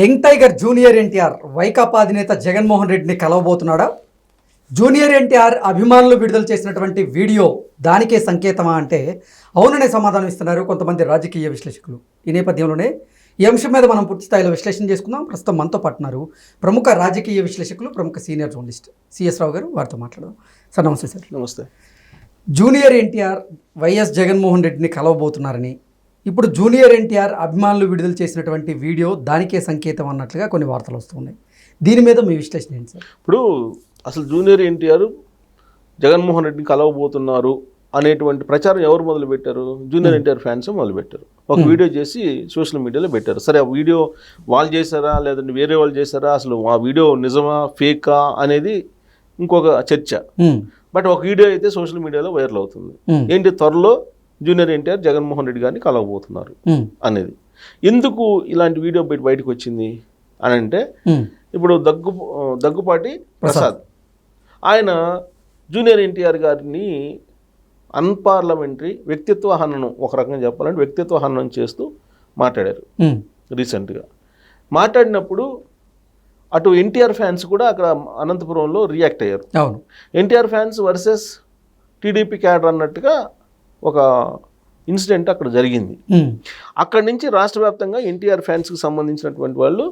Young tiger junior NTR Vaikapa అధినేత జగన్మోహన్ రెడ్డిని కలవబోతున్నాడా? Junior NTR అభిమానులు విడుదల చేసినటువంటి వీడియో దానికే సంకేతమా అంటే అవుననే సమాధానం ఇస్తున్నారు కొంతమంది రాజకీయ విశ్లేషకులు. ఈ నేపథ్యంలోనే ఈ అంశం మీద మనం పూర్తి స్థాయిలో విశ్లేషణ చేసుకుందాం. ప్రస్తుతం మనతో పట్టున్నారు ప్రముఖ రాజకీయ విశ్లేషకులు ప్రముఖ సీనియర్ జర్నలిస్ట్ సిఎస్ రావు గారు. వారితో మాట్లాడదాం. సార్ నమస్తే సార్. నమస్తే. జూనియర్ ఎన్టీఆర్ వైఎస్ జగన్మోహన్ రెడ్డిని కలవబోతున్నారని ఇప్పుడు జూనియర్ ఎన్టీఆర్ అభిమానులు విడుదల చేసినటువంటి వీడియో దానికే సంకేతం అన్నట్లుగా కొన్ని వార్తలు వస్తున్నాయి. దీని మీద మీ విశ్లేషణ ఏంటి సార్? ఇప్పుడు అసలు జూనియర్ ఎన్టీఆర్ జగన్మోహన్ రెడ్డిని కలవబోతున్నారు అనేటువంటి ప్రచారం ఎవరు మొదలు పెట్టారు జూనియర్ ఎన్టీఆర్ ఫ్యాన్స్ మొదలు పెట్టారు ఒక వీడియో చేసి సోషల్ మీడియాలో పెట్టారు. సరే ఆ వీడియో వాళ్ళు చేశారా లేదంటే వేరే వాళ్ళు చేశారా? అసలు ఆ వీడియో నిజమా ఫేకా అనేది ఇంకొక చర్చ. ఉమ్, బట్ ఒక వీడియో అయితే సోషల్ మీడియాలో వైరల్ అవుతుంది. ఏంటి? త్వరలో జూనియర్ ఎన్టీఆర్ జగన్మోహన్ రెడ్డి గారిని కలవబోతున్నారు అనేది. ఎందుకు ఇలాంటి వీడియో బయట బయటకు వచ్చింది అని అంటే ఇప్పుడు దగ్గు దగ్గుపాటి ప్రసాద్. ఆయన జూనియర్ ఎన్టీఆర్ గారిని అన్పార్లమెంటరీ వ్యక్తిత్వ హననం ఒక రకంగా చెప్పాలంటే వ్యక్తిత్వ హననం చేస్తూ మాట్లాడారు రీసెంట్గా. మాట్లాడినప్పుడు అటు ఎన్టీఆర్ ఫ్యాన్స్ కూడా అక్కడ అనంతపురంలో రియాక్ట్ అయ్యారు. అవును. NTR fans versus TDP cadre అన్నట్టుగా ఒక ఇన్సిడెంట్ అక్కడ జరిగింది. అక్కడి నుంచి రాష్ట్ర వ్యాప్తంగా ఎన్టీఆర్ ఫ్యాన్స్కి సంబంధించినటువంటి వాళ్ళు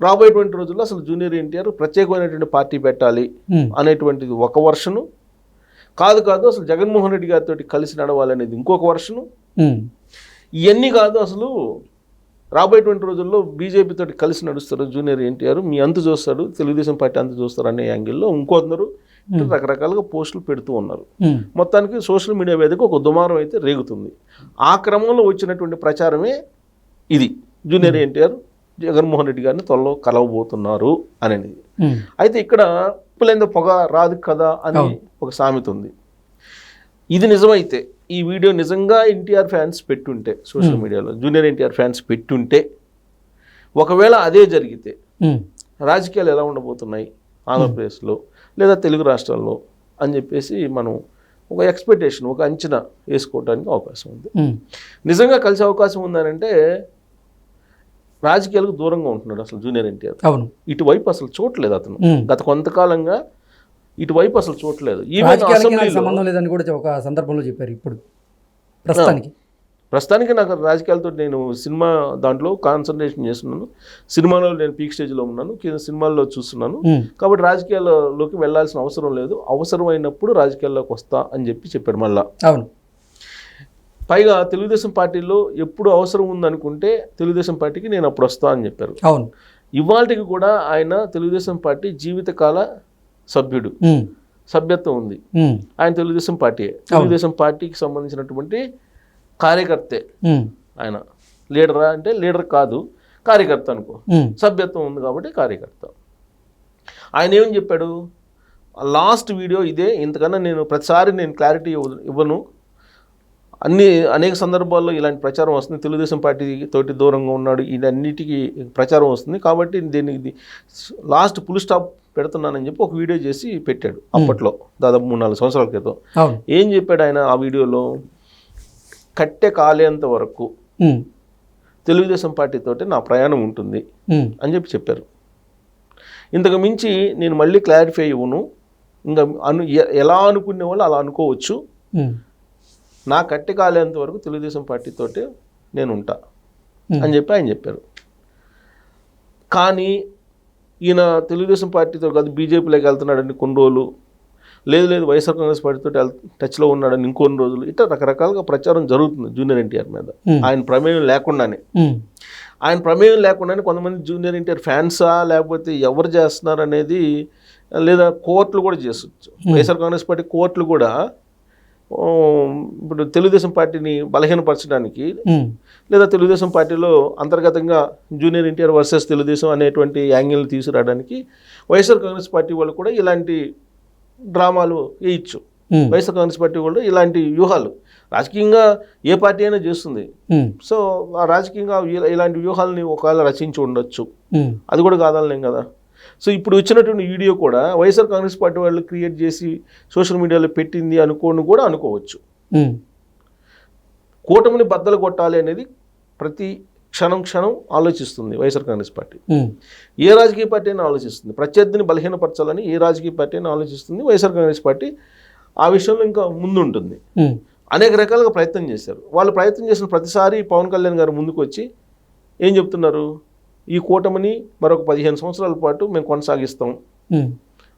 రాబోయేటువంటి రోజుల్లో అసలు జూనియర్ ఎన్టీఆర్ ప్రత్యేకమైనటువంటి పార్టీ పెట్టాలి అనేటువంటిది ఒక వర్షను. కాదు కాదు అసలు జగన్మోహన్ రెడ్డి గారితో కలిసి నడవాలనేది ఇంకొక వర్షను. ఇవన్నీ కాదు అసలు రాబోయేటువంటి రోజుల్లో బీజేపీ తోటి కలిసి నడుస్తారు జూనియర్ ఎన్టీఆర్. మీ అంతు చూస్తాడు తెలుగుదేశం పార్టీ అంతు చూస్తారు అనే యాంగిల్లో ఇంకొందరు రకరకాలుగా పోస్టులు పెడుతూ ఉన్నారు. మొత్తానికి సోషల్ మీడియా వేదిక ఒక దుమారం అయితే రేగుతుంది. ఆ క్రమంలో వచ్చినటువంటి ప్రచారమే ఇది. జూనియర్ ఎన్టీఆర్ జగన్మోహన్ రెడ్డి గారిని త్వరలో కలవబోతున్నారు అనేది. అయితే ఇక్కడ ఉప్పులేందో పొగ రాదు కదా అని ఒక సామెత ఉంది. ఇది నిజమైతే ఈ వీడియో నిజంగా ఎన్టీఆర్ ఫ్యాన్స్ పెట్టుంటే సోషల్ మీడియాలో జూనియర్ ఎన్టీఆర్ ఫ్యాన్స్ పెట్టుంటే ఒకవేళ అదే జరిగితే రాజకీయాలు ఎలా ఉండబోతున్నాయి? ఆంధ్రప్రదేశ్లో లేదా తెలుగు రాష్ట్రాల్లో అని చెప్పేసి మనం ఒక ఎక్స్పెక్టేషన్ ఒక అంచనా వేసుకోవడానికి అవకాశం ఉంది. నిజంగా కలిసే అవకాశం ఉందనంటే రాజకీయాలకు దూరంగా ఉంటున్నాడు అసలు జూనియర్ ఎన్టీఆర్. అవును. ఇటువైపు అసలు చూడలేదు అతను. గత కొంతకాలంగా ఇటువైపు అసలు చూడలేదు సంబంధం లేదని కూడా ఒక సందర్భంలో చెప్పారు ఇప్పుడు ప్రస్తుతానికి. ప్రస్తుతానికి నాకు రాజకీయాలతో నేను సినిమా దాంట్లో కాన్సన్ట్రేషన్ చేస్తున్నాను. సినిమాలో నేను పీక్ స్టేజ్లో ఉన్నాను. సినిమాల్లో చూస్తున్నాను. ఉమ్, కాబట్టి రాజకీయాల్లోకి వెళ్ళాల్సిన అవసరం లేదు. అవసరమైనప్పుడు రాజకీయాల్లోకి వస్తా అని చెప్పి చెప్పాడు మళ్ళా. అవును. పైగా తెలుగుదేశం పార్టీలో ఎప్పుడు అవసరం ఉందనుకుంటే తెలుగుదేశం పార్టీకి నేను అప్పుడు వస్తా అని చెప్పారు. అవును. ఇవాళకి కూడా ఆయన తెలుగుదేశం పార్టీ జీవితకాల సభ్యుడు. ఉమ్, సభ్యత్వం ఉంది. ఉమ్, ఆయన తెలుగుదేశం పార్టీ తెలుగుదేశం పార్టీకి సంబంధించినటువంటి కార్యకర్తే. ఆయన. లీడరా అంటే లీడర్ కాదు కార్యకర్త అనుకో. సభ్యత్వం ఉంది కాబట్టి కార్యకర్త. ఆయన ఏమని చెప్పాడు? లాస్ట్ వీడియో ఇదే ఇంతకన్నా నేను ప్రతిసారి నేను క్లారిటీ ఇవ్వ- ఇవ్వను. అన్ని అనేక సందర్భాల్లో ఇలాంటి ప్రచారం వస్తుంది. తెలుగుదేశం పార్టీ తోటి దూరంగా ఉన్నాడు ఇదన్నిటికీ ప్రచారం వస్తుంది. కాబట్టి దీనికి ఇది లాస్ట్ పుల్ స్టాప్ పెడుతున్నానని చెప్పి ఒక వీడియో చేసి పెట్టాడు అప్పట్లో దాదాపు మూడు నాలుగు సంవత్సరాల క్రితం. ఏం చెప్పాడు ఆయన ఆ వీడియోలో? కట్టె కాలేంత వరకు తెలుగుదేశం పార్టీతోటి నా ప్రయాణం ఉంటుంది అని చెప్పి చెప్పారు. ఇంతకు మించి నేను మళ్ళీ క్లారిఫై ఇవ్వను ఇంకా అను ఎలా అనుకునే వాళ్ళు అలా అనుకోవచ్చు. నా కట్టె కాలేంత వరకు తెలుగుదేశం పార్టీతోటే నేను ఉంటా అని చెప్పి ఆయన చెప్పారు. కానీ ఈయన తెలుగుదేశం పార్టీతో కాదు బీజేపీలోకి వెళ్తున్నాడని కొన్ని రోజులు. లేదు లేదు వైఎస్ఆర్ కాంగ్రెస్ పార్టీతో టచ్లో ఉన్నాడని ఇంకొన్ని రోజులు ఇట్లా రకరకాలుగా ప్రచారం జరుగుతుంది జూనియర్ ఎన్టీఆర్ మీద. ఆయన ప్రమేయం లేకుండానే. ఆయన ప్రమేయం లేకుండానే కొంతమంది జూనియర్ ఎన్టీఆర్ ఫ్యాన్సా లేకపోతే ఎవరు చేస్తున్నారు అనేది లేదా కోర్టులు కూడా చేసొచ్చు. వైఎస్ఆర్ కాంగ్రెస్ పార్టీ కోర్టులు కూడా ఇప్పుడు తెలుగుదేశం పార్టీని బలహీనపరచడానికి లేదా తెలుగుదేశం పార్టీలో అంతర్గతంగా జూనియర్ ఎన్టీఆర్ వర్సెస్ తెలుగుదేశం అనేటువంటి యాంగిల్ తీసుకురావడానికి వైఎస్ఆర్ కాంగ్రెస్ పార్టీ వాళ్ళు కూడా ఇలాంటి డ్రామాలు వేయచ్చు. వైఎస్ఆర్ కాంగ్రెస్ పార్టీ వాళ్ళు ఇలాంటి వ్యూహాలు. రాజకీయంగా ఏ పార్టీ అయినా చేస్తుంది. సో ఆ రాజకీయంగా ఇలా- ఇలాంటి వ్యూహాలని ఒకవేళ రచించి ఉండొచ్చు. అది కూడా కాదనలేం కదా. సో ఇప్పుడు వచ్చినటువంటి వీడియో కూడా వైఎస్ఆర్ కాంగ్రెస్ పార్టీ వాళ్ళు క్రియేట్ చేసి సోషల్ మీడియాలో పెట్టింది అనుకోని కూడా అనుకోవచ్చు. కూటమిని బద్దలు కొట్టాలి అనేది ప్రతి క్షణం క్షణం ఆలోచిస్తుంది వైఎస్ఆర్ కాంగ్రెస్ పార్టీ. ఏ రాజకీయ పార్టీ అయినా ఆలోచిస్తుంది. ప్రత్యర్థిని బలహీనపరచాలని ఏ రాజకీయ పార్టీ అయినా ఆలోచిస్తుంది. వైఎస్ఆర్ కాంగ్రెస్ పార్టీ ఆ విషయంలో ఇంకా ముందుంటుంది. అనేక రకాలుగా ప్రయత్నం చేశారు. వాళ్ళు ప్రయత్నం చేసిన ప్రతిసారి పవన్ కళ్యాణ్ గారు ముందుకు వచ్చి ఏం చెప్తున్నారు? ఈ కూటమిని మరొక పదిహేను సంవత్సరాల పాటు మేము కొనసాగిస్తాం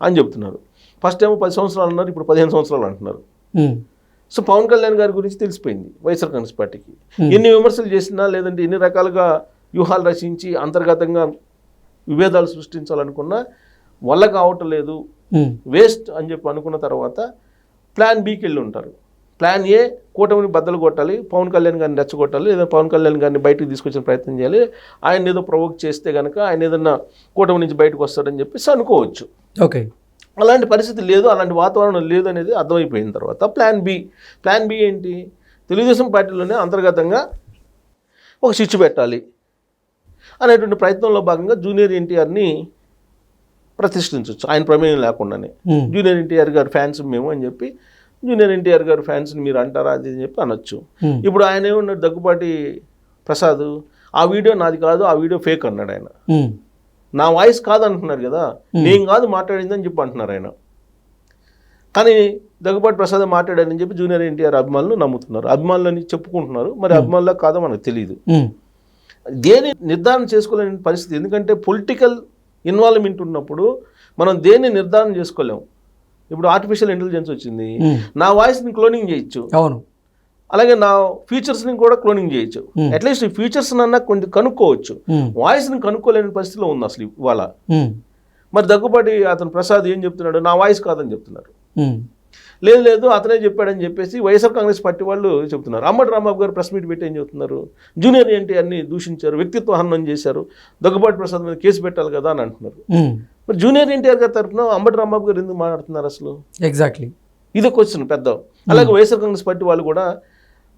అని చెప్తున్నారు. ఫస్ట్ ఏమో పది సంవత్సరాలు అన్నారు ఇప్పుడు పదిహేను సంవత్సరాలు అంటున్నారు. సో పవన్ కళ్యాణ్ గారి గురించి తెలిసిపోయింది వైఎస్ఆర్ కాంగ్రెస్ పార్టీకి. Hmm. ఎన్ని విమర్శలు చేసినా లేదంటే ఎన్ని రకాలుగా వ్యూహాలు రచించి అంతర్గతంగా విభేదాలు సృష్టించాలనుకున్నా వల్ల కావటం లేదు. ఉమ్, వేస్ట్ అని చెప్పి అనుకున్న తర్వాత ప్లాన్ బీకి వెళ్ళి ఉంటారు. ప్లాన్ ఏ కూటమిని బద్దలు కొట్టాలి పవన్ కళ్యాణ్ గారిని రెచ్చగొట్టాలి లేదా పవన్ కళ్యాణ్ గారిని బయటికి తీసుకొచ్చిన ప్రయత్నం చేయాలి ఆయన ఏదో ప్రొవోక్ చేస్తే కనుక ఆయన ఏదన్నా కూటమి నుంచి బయటకు వస్తాడని చెప్పేసి అనుకోవచ్చు. ఓకే అలాంటి పరిస్థితి లేదు అలాంటి వాతావరణం లేదు అనేది అర్థమైపోయిన తర్వాత ప్లాన్ బి ప్లాన్ బి ఏంటి? తెలుగుదేశం పార్టీలోనే అంతర్గతంగా ఒక స్విచ్ పెట్టాలి అనేటువంటి ప్రయత్నంలో భాగంగా జూనియర్ ఎన్టీఆర్ని ప్రతిష్ఠించవచ్చు ఆయన ప్రమేయం లేకుండానే. ఉమ్, జూనియర్ ఎన్టీఆర్ గారు ఫ్యాన్స్ మేము అని చెప్పి జూనియర్ ఎన్టీఆర్ గారు ఫ్యాన్స్ని మీరు అంటారా అది అని చెప్పి అనొచ్చు. ఉమ్, ఇప్పుడు ఆయన ఏమన్నాడు? దగ్గుపాటి ప్రసాద్ ఆ వీడియో నాది కాదు ఆ వీడియో ఫేక్ అన్నాడు ఆయన. ఉమ్, నా వాయిస్ కాదు అంటున్నారు కదా నేను కాదు మాట్లాడిందని చెప్పి అంటున్నారు ఆయన. కానీ దగ్గుబాటి ప్రసాద్ మాట్లాడారని చెప్పి జూనియర్ ఎన్టీఆర్ అభిమానులు నమ్ముతున్నారు. అభిమానులు అని చెప్పుకుంటున్నారు. మరి అభిమానులకు కాదో మనకు తెలియదు దేని నిర్ధారణ చేసుకోలేని పరిస్థితి. ఎందుకంటే పొలిటికల్ ఇన్వాల్వ్మెంట్ ఉన్నప్పుడు మనం దేన్ని నిర్ధారణ చేసుకోలేం. ఇప్పుడు ఆర్టిఫిషియల్ ఇంటెలిజెన్స్ వచ్చింది. నా వాయిస్ని క్లోనింగ్ చేయొచ్చు. అవును. అలాగే నా ఫీచర్స్ని కూడా క్లోనింగ్ చేయొచ్చు. Hmm. అట్లీస్ట్ ఈ ఫీచర్స్ అన్నా కొంచెం కనుక్కోవచ్చు. వాయిస్ని కనుక్కోలేని పరిస్థితిలో ఉంది అసలు ఇవాళ. ఉమ్, మరి దగ్గుపాటి అతను ప్రసాద్ ఏం చెప్తున్నాడు? నా వాయిస్ కాదని చెప్తున్నారు. లేదు లేదు అతనే చెప్పాడని చెప్పేసి వైఎస్ఆర్ కాంగ్రెస్ పార్టీ వాళ్ళు చెప్తున్నారు. అమ్మటి రాంబాబు గారు ప్రెస్ మీట్ పెట్టి ఏం చెప్తున్నారు? జూనియర్ ఎన్టీఆర్ని దూషించారు వ్యక్తిత్వ హననం చేశారు దగ్గుబాటి ప్రసాద్ మీద కేసు పెట్టాలి కదా అని అంటున్నారు. మరి జూనియర్ ఎన్టీఆర్ గారి తరఫున అంబటి రాంబాబు గారు ఎందుకు మాట్లాడుతున్నారు అసలు? ఎగ్జాక్ట్లీ ఇది క్వశ్చన్ పెద్ద. అలాగే వైఎస్ఆర్ కాంగ్రెస్ పార్టీ వాళ్ళు కూడా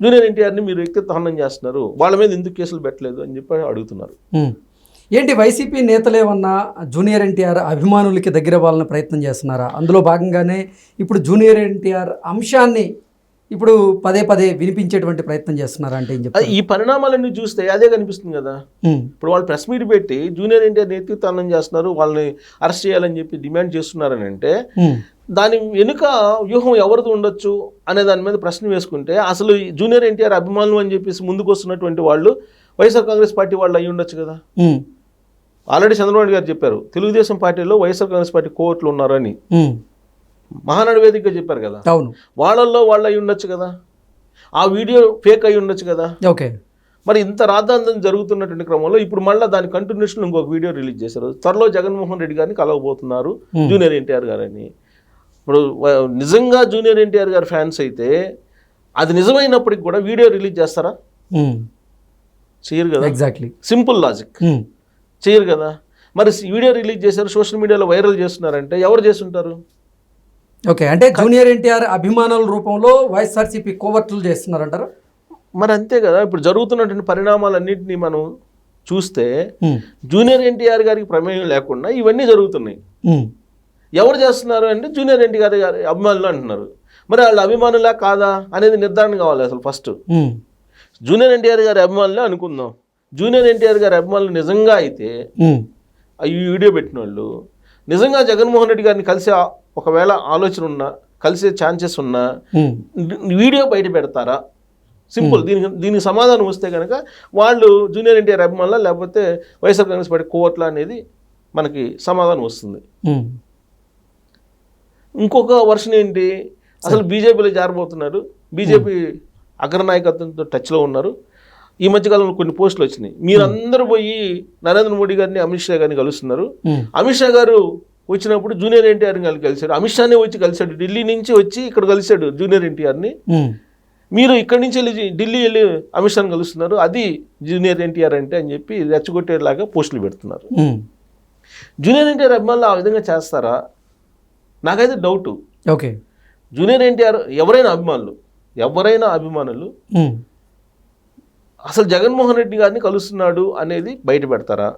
జూనియర్ ఎన్టీఆర్ని మీరు వ్యక్తిత్వ హననం చేస్తున్నారు. వాళ్ళ మీద ఎందుకు కేసులు పెట్టలేదు అని చెప్పి అడుగుతున్నారు. ఏంటి వైసీపీ నేతలేమన్నా జూనియర్ ఎన్టీఆర్ అభిమానులకి దగ్గర వాళ్ళని ప్రయత్నం చేస్తున్నారా? అందులో భాగంగానే ఇప్పుడు జూనియర్ ఎన్టీఆర్ అంశాన్ని ఇప్పుడు పదే పదే వినిపించేటువంటి ప్రయత్నం చేస్తున్నారా అంటే ఏం చెప్తారు? ఈ పరిణామాలన్నీ చూస్తే అదే కనిపిస్తుంది కదా. ఇప్పుడు వాళ్ళు ప్రెస్ మీట్ పెట్టి జూనియర్ ఎన్టీఆర్ నేతృత్వం చేస్తున్నారు వాళ్ళని అరెస్ట్ చేయాలని చెప్పి డిమాండ్ చేస్తున్నారని అంటే దాని వెనుక వ్యూహం ఎవరిది ఉండొచ్చు అనే దాని మీద ప్రశ్న వేసుకుంటే అసలు జూనియర్ ఎన్టీఆర్ అభిమానులు అని చెప్పేసి ముందుకు వస్తున్నటువంటి వాళ్ళు వైఎస్ఆర్ కాంగ్రెస్ పార్టీ వాళ్ళు అయి ఉండొచ్చు కదా? ఆల్రెడీ చంద్రబాబు గారు చెప్పారు తెలుగుదేశం పార్టీలో వైఎస్ఆర్ కాంగ్రెస్ పార్టీ కోర్టులు ఉన్నారని. మహానాడు వేదికగా చెప్పారు కదా? అవును. వాళ్ళల్లో వాళ్ళు అయి ఉండొచ్చు కదా? ఆ వీడియో ఫేక్ అయి ఉండొచ్చు కదా? ఓకే. మరి ఇంత రాద్ధాంతం జరుగుతున్నటువంటి క్రమంలో ఇప్పుడు మళ్ళీ దాని కంటిన్యూషన్ ఇంకొక వీడియో రిలీజ్ చేశారు. త్వరలో జగన్మోహన్ రెడ్డి గారిని కలవబోతున్నారు. జూనియర్ ఎన్టీఆర్ గారని. ఇప్పుడు నిజంగా జూనియర్ ఎన్టీఆర్ గారి ఫ్యాన్స్ అయితే అది నిజమైనప్పటికి కూడా వీడియో రిలీజ్ చేస్తారా? చేయరు కదా. Exactly simple logic. చేయరు కదా. మరి వీడియో రిలీజ్ చేశారు సోషల్ మీడియాలో వైరల్ చేస్తున్నారంటే ఎవరు చేస్తుంటారు? ఓకే అంటే జూనియర్ ఎన్టీఆర్ అభిమానుల రూపంలో వైఎస్ఆర్సీపీ కోవర్టులు చేస్తున్నారంటారా? మరి అంతే కదా ఇప్పుడు జరుగుతున్నటువంటి పరిణామాలన్నింటినీ మనం చూస్తే జూనియర్ ఎన్టీఆర్ గారికి ప్రమేయం లేకుండా ఇవన్నీ జరుగుతున్నాయి. ఎవరు చేస్తున్నారు అంటే జూనియర్ ఎన్టీఆర్ గారి అభిమానులు అంటున్నారు. మరి వాళ్ళ అభిమానులా కాదా అనేది నిర్ధారణ కావాలి అసలు ఫస్ట్. జూనియర్ ఎన్టీఆర్ గారి అభిమానులే అనుకుందాం. జూనియర్ ఎన్టీఆర్ గారి అభిమానులు నిజంగా అయితే ఈ వీడియో పెట్టిన వాళ్ళు నిజంగా జగన్మోహన్ రెడ్డి గారిని కలిసే ఒకవేళ ఆలోచన ఉన్నా కలిసే ఛాన్సెస్ ఉన్నా వీడియో బయట పెడతారా? సింపుల్. దీనికి దీనికి సమాధానం వస్తే కనుక వాళ్ళు జూనియర్ ఎన్టీఆర్ అభిమానుల లేకపోతే వైఎస్ఆర్ కాంగ్రెస్ పార్టీ కోవట్ల అనేది మనకి సమాధానం వస్తుంది. ఇంకొక వర్షన్ ఏంటి? అసలు బీజేపీలో జారబోతున్నారు బీజేపీ అగ్రనాయకత్వంతో టచ్లో ఉన్నారు. ఈ మధ్యకాలంలో కొన్ని పోస్టులు వచ్చినాయి. మీరందరూ పోయి నరేంద్ర మోడీ గారిని అమిత్ షా గారిని కలుస్తున్నారు. అమిత్ షా గారు వచ్చినప్పుడు జూనియర్ ఎన్టీఆర్ గారిని కలిశాడు అమిత్ షానే వచ్చి కలిశాడు. ఢిల్లీ నుంచి వచ్చి ఇక్కడ కలిశాడు జూనియర్ ఎన్టీఆర్ని. మీరు ఇక్కడి నుంచి వెళ్ళి ఢిల్లీ వెళ్ళి అమిత్ షాని కలుస్తున్నారు. అది జూనియర్ ఎన్టీఆర్ అంటే అని చెప్పి రెచ్చగొట్టేలాగా పోస్టులు పెడుతున్నారు. జూనియర్ ఎన్టీఆర్ అభిమానులు ఆ విధంగా చేస్తారా? నాకైతే డౌటు. ఓకే. జూనియర్ ఎన్టీఆర్ ఎవరైనా అభిమానులు ఎవరైనా అభిమానులు అసలు జగన్మోహన్ రెడ్డి గారిని కలుస్తున్నాడు అనేది బయట పెడతారా?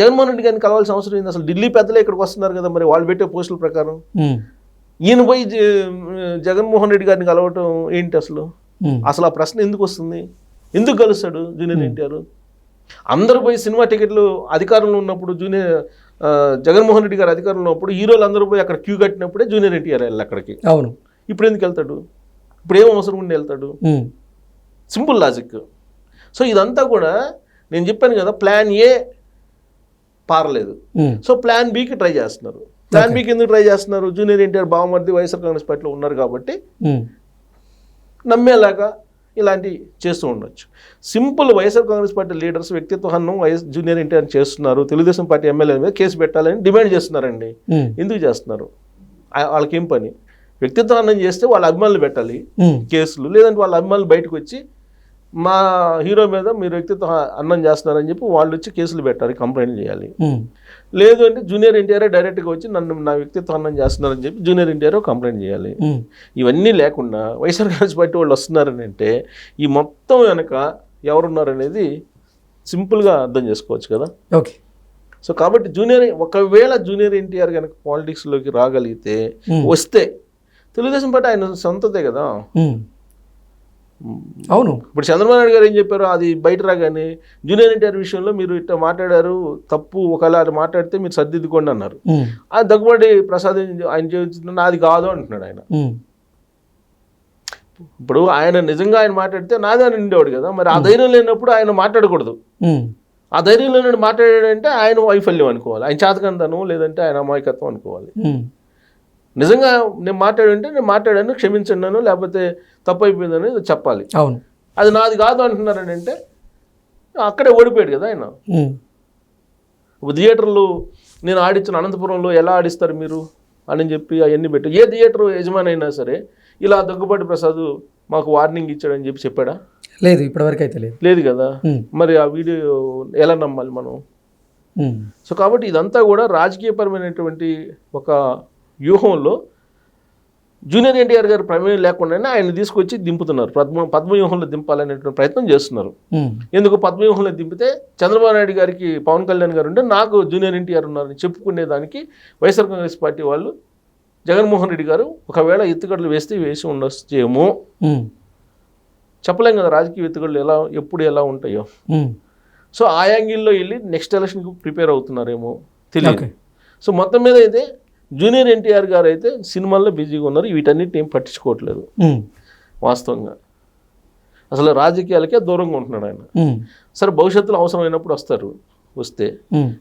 జగన్మోహన్ రెడ్డి గారిని కలవాల్సిన అవసరం ఏంది? అసలు ఢిల్లీ పెద్దలే ఇక్కడికి వస్తున్నారు కదా మరి వాళ్ళు పెట్టే పోస్టుల ప్రకారం. ఈయన పోయి జగన్మోహన్ రెడ్డి గారిని కలవటం ఏంటి అసలు? అసలు ఆ ప్రశ్న ఎందుకు వస్తుంది? ఎందుకు కలుస్తాడు జూనియర్ ఎన్టీఆర్? అందరూ పోయి సినిమా టికెట్లు అధికారంలో ఉన్నప్పుడు జూనియర్ జగన్మోహన్ రెడ్డి గారు అధికారంలో ఉన్నప్పుడు హీరోలు అందరూ పోయి అక్కడ క్యూ కట్టినప్పుడే జూనియర్ ఎన్టీఆర్ వెళ్ళి అక్కడికి. అవును. ఇప్పుడు ఎందుకు వెళ్తాడు? ఇప్పుడు ఏం అవసరం ఉండి వెళ్తాడు? Simple logic. సో ఇదంతా కూడా నేను చెప్పాను కదా ప్లాన్ ఏ పారలేదు. సో ప్లాన్ బికి ట్రై చేస్తున్నారు. ప్లాన్ బికి ఎందుకు ట్రై చేస్తున్నారు? జూనియర్ ఎన్టీఆర్ బావమర్ది వైఎస్ఆర్ కాంగ్రెస్ పార్టీలో ఉన్నారు కాబట్టి నమ్మేలాగా ఇలాంటి చేస్తూ ఉండొచ్చు. Simple YSR Congress party leaders వ్యక్తిత్వ హన్నం వైఎస్ జూనియర్ ఎన్టీఆర్ చేస్తున్నారు. తెలుగుదేశం పార్టీ ఎమ్మెల్యే మీద కేసు పెట్టాలని డిమాండ్ చేస్తున్నారండి. ఎందుకు చేస్తున్నారు? వాళ్ళకేం పని? వ్యక్తిత్వ హన్నం చేస్తే వాళ్ళ అభిమానులు పెట్టాలి కేసులు. లేదంటే వాళ్ళ అభిమానులు బయటకు వచ్చి మా హీరో మీద మీరు వ్యక్తిత్వ అన్నం చేస్తున్నారని చెప్పి వాళ్ళు వచ్చి కేసులు పెట్టాలి కంప్లైంట్ చేయాలి. లేదు అంటే జూనియర్ ఎన్టీఆర్ డైరెక్ట్గా వచ్చి నన్ను నా వ్యక్తిత్వ అన్నం చేస్తున్నారని చెప్పి జూనియర్ ఎన్టీఆర్ కంప్లైంట్ చేయాలి. ఇవన్నీ లేకుండా వైఎస్ఆర్ కాంగ్రెస్ పార్టీ వాళ్ళు వస్తున్నారని అంటే ఈ మొత్తం వెనక ఎవరున్నారనేది సింపుల్గా అర్థం చేసుకోవచ్చు కదా? ఓకే. సో కాబట్టి జూనియర్ ఒకవేళ జూనియర్ ఎన్టీఆర్ కనుక పాలిటిక్స్లోకి రాగలిగితే వస్తే తెలుగుదేశం పార్టీ ఆయన సొంతతే కదా? అవును. ఇప్పుడు చంద్రబాబు నాయుడు గారు ఏం చెప్పారు? అది బయట రాగానే జూనియర్ ఎన్టీఆర్ విషయంలో మీరు ఇట్లా మాట్లాడారు తప్పు ఒకవేళ అది మాట్లాడితే మీరు సర్దిద్దుకోండి అన్నారు. ఆ దగ్గుబాటి ప్రసాద్ ఆయన చేస్తున్న నాది కాదు అంటున్నాడు ఆయన. ఇప్పుడు ఆయన నిజంగా ఆయన మాట్లాడితే నాదే ఉండేవాడు కదా మరి ఆ ధైర్యం లేనప్పుడు ఆయన మాట్లాడకూడదు. ఆ ధైర్యం లేనప్పుడు మాట్లాడాడంటే ఆయన వైఫల్యం అనుకోవాలి. ఆయన చేతకందను లేదంటే ఆయన అమాయకత్వం అనుకోవాలి. నిజంగా నేను మాట్లాడంటే నేను మాట్లాడాను క్షమించండి లేకపోతే తప్పు అయిపోయిందని చెప్పాలి. అవును. అది నాది కాదు అంటున్నారని అంటే అక్కడే ఓడిపోయాడు కదా ఆయన. ఇప్పుడు థియేటర్లు నేను ఆడించిన అనంతపురంలో ఎలా ఆడిస్తారు మీరు అని చెప్పి అవన్నీ పెట్టి ఏ థియేటర్ యజమాని అయినా సరే ఇలా దగ్గుబాటి ప్రసాద్ మాకు వార్నింగ్ ఇచ్చాడని చెప్పి చెప్పాడా? లేదు ఇప్పటివరకు అయితే లేదు. లేదు కదా? మరి ఆ వీడియో ఎలా నమ్మాలి మనం? సో కాబట్టి ఇదంతా కూడా రాజకీయపరమైనటువంటి ఒక వ్యూహంలో జూనియర్ ఎన్టీఆర్ గారి ప్రమేయం లేకుండానే ఆయన తీసుకొచ్చి దింపుతున్నారు. పద్మ పద్మవ్యూహంలో దింపాలనేటువంటి ప్రయత్నం చేస్తున్నారు. ఎందుకు పద్మవ్యూహంలో దింపితే చంద్రబాబు నాయుడు గారికి పవన్ కళ్యాణ్ గారు ఉంటే నాకు జూనియర్ ఎన్టీఆర్ ఉన్నారని చెప్పుకునేదానికి వైఎస్ఆర్ కాంగ్రెస్ పార్టీ వాళ్ళు జగన్మోహన్ రెడ్డి గారు ఒకవేళ ఎత్తుగడలు వేస్తే వేసి ఉండొచ్చేమో. చెప్పలేం కదా రాజకీయ ఎత్తుగడలు ఎలా ఎప్పుడు ఎలా ఉంటాయో. సో ఆ యాంగిల్లో వెళ్ళి నెక్స్ట్ ఎలక్షన్కి ప్రిపేర్ అవుతున్నారేమో తెలియదు. సో మొత్తం మీద అయితే జూనియర్ ఎన్టీఆర్ గారు అయితే సినిమాల్లో బిజీగా ఉన్నారు. వీటన్నిటిని ఏం పట్టించుకోవట్లేదు. వాస్తవంగా. అసలు రాజకీయాలకే దూరంగా ఉంటున్నాడు ఆయన. సరే భవిష్యత్తులో అవసరమైనప్పుడు వస్తారు. వస్తే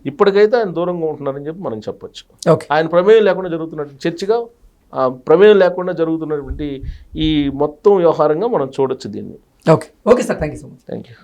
ఇప్పటికైతే ఆయన దూరంగా ఉంటున్నారని చెప్పి మనం చెప్పొచ్చు. ఆయన ప్రమేయం లేకుండా జరుగుతున్నట్టు చర్చగా ఆ ప్రమేయం లేకుండా జరుగుతున్నటువంటి ఈ మొత్తం వ్యవహారంగా మనం చూడొచ్చు దీన్ని. Okay. Okay sir. Thank you so much. Thank you